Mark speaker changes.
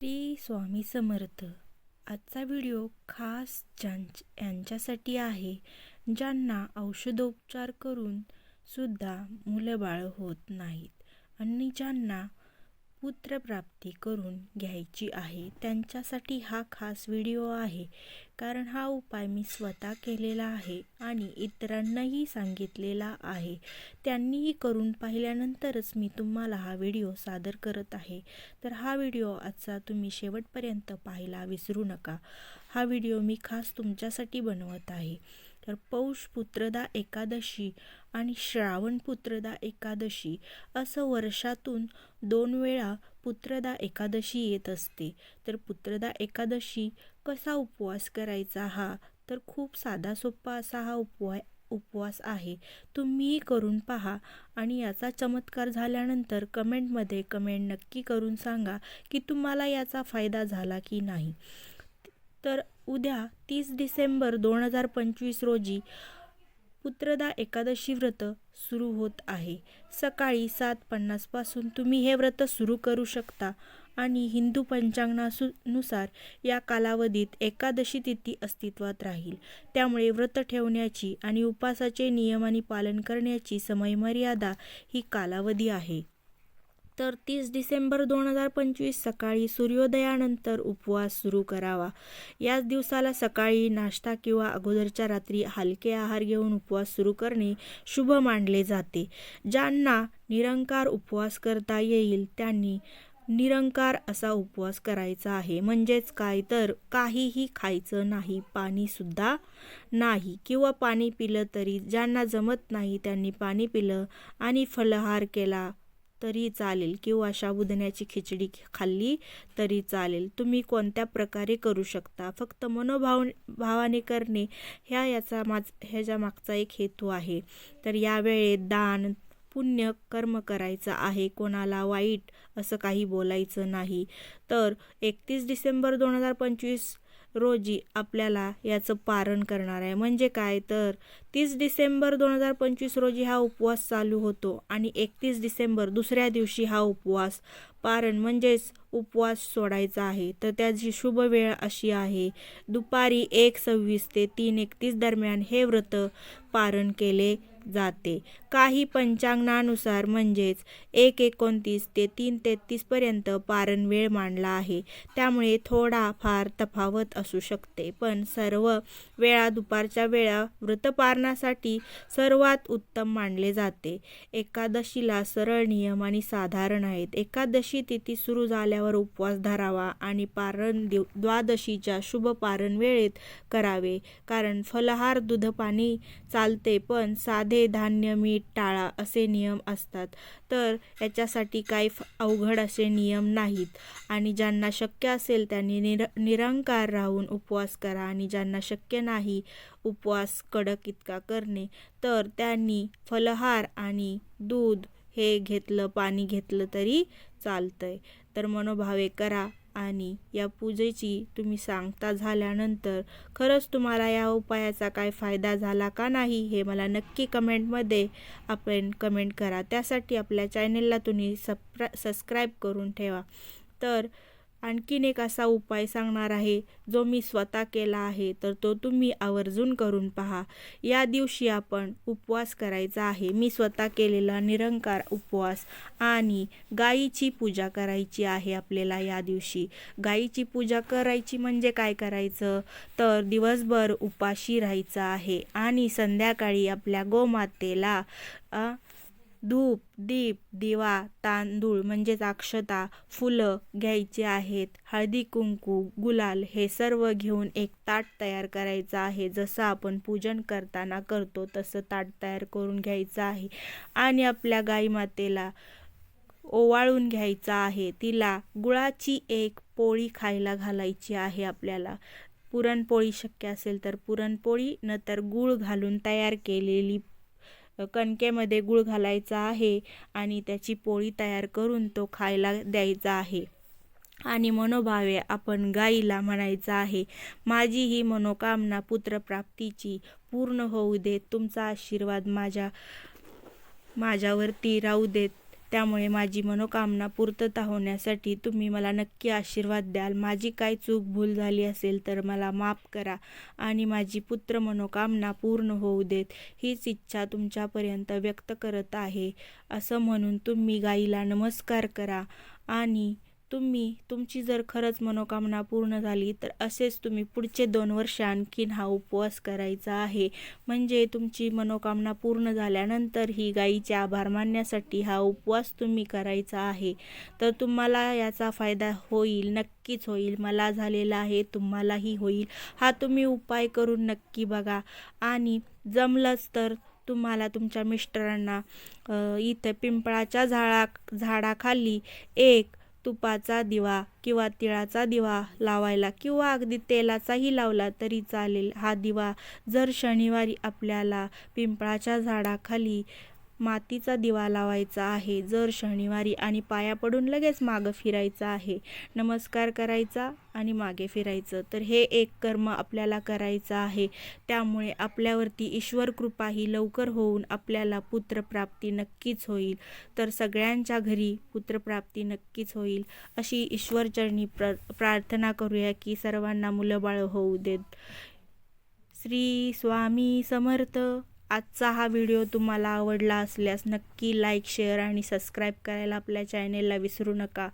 Speaker 1: श्री स्वामी समर्थ. आजचा व्हिडिओ खास ज्यां यांच्यासाठी आहे ज्यांना औषधोपचार करून सुद्धा मुलं बाळ होत नाहीत आणि ज्यांना पुत्रप्राप्ती करून घ्यायची आहे. त्यांच्यासाठी हा खास व्हिडिओ आहे. कारण हा उपाय मी स्वतः केलेला आहे आणि इतरांनाही सांगितलेला आहे. त्यांनीही करून पाहिल्यानंतरच मी तुम्हाला हा व्हिडिओ सादर करत आहे. तर हा व्हिडिओ आजचा तुम्ही शेवटपर्यंत पाहायला विसरू नका. हा व्हिडिओ मी खास तुमच्यासाठी बनवत आहे. तर पौष पुत्रदा एकादशी आणि श्रावण पुत्रदा एकादशी असं वर्षातून दोन वेळा पुत्रदा एकादशी येत असते. तर पुत्रदा एकादशी कसा उपवास करायचा हा तर खूप साधा सोपा असा हा उपवाय उपवास आहे. तुम्हीही करून पहा आणि याचा चमत्कार झाल्यानंतर कमेंटमध्ये कमेंट नक्की करून सांगा की तुम्हाला याचा फायदा झाला की नाही. तर उद्या तीस डिसेंबर दोन हजार पंचवीस रोजी पुत्रदा एकादशी व्रत सुरू होत आहे. सकाळी सात पन्नासपासून तुम्ही हे व्रत सुरू करू शकता आणि हिंदू पंचांगणानुसार या कालावधीत एकादशी तिथी अस्तित्वात राहील. त्यामुळे व्रत ठेवण्याची आणि उपासाचे नियम आणि पालन करण्याची समयमर्यादा ही कालावधी आहे. तर तीस डिसेंबर दोन हजार पंचवीस सकाळी सूर्योदयानंतर उपवास सुरू करावा. याच दिवसाला सकाळी नाश्ता किंवा अगोदरच्या रात्री हलके आहार घेऊन उपवास सुरू करणे शुभ मानले जाते. ज्यांना निरंकार उपवास करता येईल त्यांनी निरंकार असा उपवास करायचा आहे. म्हणजेच काय? तर काहीही खायचं नाही पाणीसुद्धा नाही किंवा पाणी पिलं तरी ज्यांना जमत नाही त्यांनी पाणी पिलं आणि फलहार केला तरी चालेल किंवा साबुदाण्याची खिचडी खाल्ली तरी चालेल. तुम्ही कोणत्या प्रकारे करू शकता? फक्त मनोभाव भावाने करणे ह्या याचा माझ ह्याच्या मागचा एक हेतू आहे. तर यावेळेत दान पुण्य कर्म करायचं आहे. कोणाला वाईट असं काही बोलायचं नाही. तर एकतीस डिसेंबर दोन हजार पंचवीस रोजी आपल्याला याचं पारण करणार आहे. म्हणजे काय? तर तीस डिसेंबर दोन हजार पंचवीस रोजी हा उपवास चालू होतो आणि एकतीस डिसेंबर दुसऱ्या दिवशी हा उपवास पारण म्हणजेच उपवास सोडायचा आहे. तर त्याची शुभ वेळ अशी आहे. दुपारी एक सव्वीस ते तीन एकतीस दरम्यान हे व्रत पारण केले जाते. काही पंचांगानुसार म्हणजेच एक एकोणतीस ते तीन तेहतीसपर्यंत पारण वेळ मांडला आहे. त्यामुळे थोडा फार तफावत असू शकते. पण सर्व वेळा दुपारच्या वेळा व्रतपारणासाठी सर्वात उत्तम मानले जाते. एकादशीला सरळ नियम आणि साधारण आहेत. एकादशी तिथी सुरू झाल्यावर उपवास धरावा आणि पारण दिव द्वादशीच्या शुभ पारण वेळेत करावे. कारण फलहार दूध पाणी चालते पण साधे धान्य मीठ टाळा असे नियम असतात. तर याच्यासाठी काही अवघड असे नियम नाहीत. आणि ज्यांना शक्य असेल त्यांनी निर निरंकार राहून उपवास करा आणि ज्यांना शक्य नाही उपवास कडक इतका करणे तर त्यांनी फलहार आणि दूध हे घेतलं पाणी घेतलं तरी चालतंय. तर मनोभावे करा आणि या पूजेची तुम्ही सांगता झाल्यानंतर खरंच तुम्हाला या उपायाचा काय फायदा झाला का नाही हे मला नक्की कमेंटमध्ये आपण कमेंट करा. त्यासाठी आपल्या चॅनेलला तुम्ही सप्रा सबस्क्राईब करून ठेवा. तर आणखीन एक असा उपाय सांगणार आहे जो मी स्वतः केला आहे तर तो तुम्ही आवर्जून करून पहा. या दिवशी आपण उपवास करायचा आहे. मी स्वतः केलेला निरंकार उपवास आणि गाईची पूजा करायची आहे आपल्याला या दिवशी. गाईची पूजा करायची म्हणजे काय करायचं? तर दिवसभर उपाशी राहायचं आहे आणि संध्याकाळी आपल्या गोमातेला धूप दीप दिवा तांदूळ म्हणजेच अक्षता फुलं घ्यायची आहेत. हळदी कुंकू गुलाल हे सर्व घेऊन एक ताट तयार करायचं आहे. जसं आपण पूजन करताना करतो तसं ताट तयार करून घ्यायचं आहे. आणि आपल्या गाईमातेला ओवाळून घ्यायचा आहे. तिला गुळाची एक पोळी खायला घालायची आहे आपल्याला. पुरणपोळी शक्य असेल तर पुरणपोळी नंतर गूळ घालून तयार केलेली कणकेमध्ये गूळ घालायचा आहे आणि त्याची पोळी तयार करून तो खायला द्यायचा आहे. आणि मनोभावे आपण गाईला म्हणायचं आहे माझी ही मनोकामना पुत्रप्राप्तीची पूर्ण होऊ देत. तुमचा आशीर्वाद माझ्या माझ्यावरती राहू देत. त्यामुळे माझी मनोकामना पूर्तता होण्यासाठी तुम्ही मला नक्की आशीर्वाद द्याल. माझी काय चूक भूल झाली असेल तर मला माफ करा आणि माझी पुत्र मनोकामना पूर्ण होऊ देत. हीच इच्छा तुमच्यापर्यंत व्यक्त करत आहे. असं म्हणून तुम्ही गाईला नमस्कार करा आणि तुम्ही तुमची जर खरंच मनोकामना पूर्ण झाली तर असेच तुम्ही पुढचे दोन वर्ष आणखीन हा उपवास करायचा आहे. म्हणजे तुमची मनोकामना पूर्ण झाल्यानंतर ही गाईचे आभार मानण्यासाठी हा उपवास तुम्ही करायचा आहे. तर तुम्हाला याचा फायदा होईल नक्कीच होईल. मला झालेला आहे तुम्हालाही होईल. हा तुम्ही उपाय करून नक्की बघा. आणि जमलंच तर तुम्हाला तुमच्या मिस्टरांना इथं इथे पिंपळाच्या झाडा झाडाखाली एक तुपाचा दिवा किंवा तिळाचा दिवा लावायला किंवा अगदी तेलाचाही लावला तरी चालेल. हा दिवा जर शनिवारी आपल्याला पिंपळाच्या झाडाखाली मातीचा दिवा लावायचा आहे. जर शनिवारी आणि पाया पडून लगेच मागं फिरायचं आहे. नमस्कार करायचा आणि मागे फिरायचं. तर हे एक कर्म आपल्याला करायचं आहे. त्यामुळे आपल्यावरती ईश्वर कृपा ही लवकर होऊन आपल्याला पुत्रप्राप्ती नक्कीच होईल. तर सगळ्यांच्या घरी पुत्रप्राप्ती नक्कीच होईल. अशी ईश्वरचरणी प्र प्रार्थना करूया की सर्वांना मुलंबाळ होऊ देत. श्री स्वामी समर्थ. आजचा हा व्हिडिओ तुम्हाला आवडला असल्यास नक्की लाईक शेअर आणि सबस्क्राईब करायला आपल्या चॅनेलला विसरू नका.